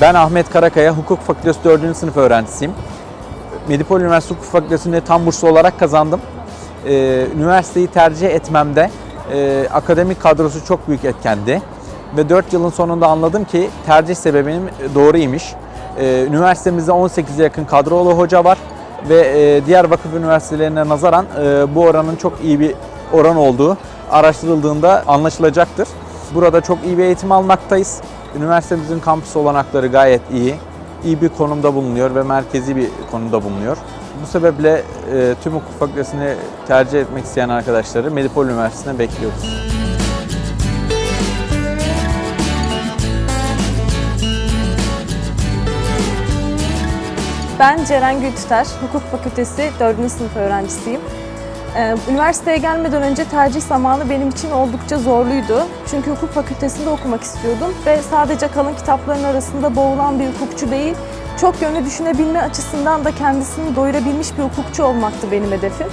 Ben Ahmet Karakaya, Hukuk Fakültesi 4. sınıf öğrencisiyim. Medipol Üniversitesi Hukuk Fakültesi'nde tam burslu olarak kazandım. Ee, üniversiteyi tercih etmemde e, akademik kadrosu çok büyük etkendi. Ve 4 yılın sonunda anladım ki tercih sebebim doğruymuş. Ee, üniversitemizde 18'e yakın kadrolu hoca var ve e, diğer vakıf üniversitelerine nazaran e, bu oranın çok iyi bir oran olduğu araştırıldığında anlaşılacaktır. Burada çok iyi bir eğitim almaktayız. Üniversitemizin kampüs olanakları gayet iyi. İyi bir konumda bulunuyor ve merkezi bir konumda bulunuyor. Bu sebeple e, tüm hukuk fakültesini tercih etmek isteyen arkadaşları Medipol Üniversitesi'ne bekliyoruz. Ben Ceren Gültüter, Hukuk Fakültesi 4. sınıf öğrencisiyim. Ee, Üniversiteye gelmeden önce tercih zamanı benim için oldukça zorluydu. Çünkü hukuk fakültesinde okumak istiyordum ve sadece kalın kitapların arasında boğulan bir hukukçu değil, çok yönlü düşünebilme açısından da kendisini doyurabilmiş bir hukukçu olmaktı benim hedefim.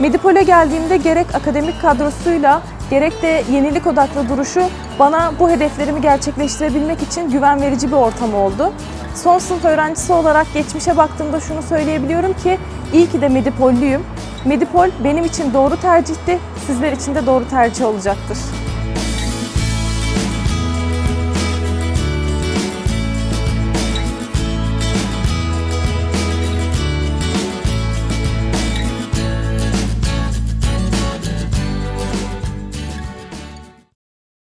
Medipol'e geldiğimde gerek akademik kadrosuyla gerek de yenilik odaklı duruşu bana bu hedeflerimi gerçekleştirebilmek için güven verici bir ortam oldu. Son sınıf öğrencisi olarak geçmişe baktığımda şunu söyleyebiliyorum ki iyi ki de Medipollüyüm. Medipol benim için doğru tercihti, sizler için de doğru tercih olacaktır.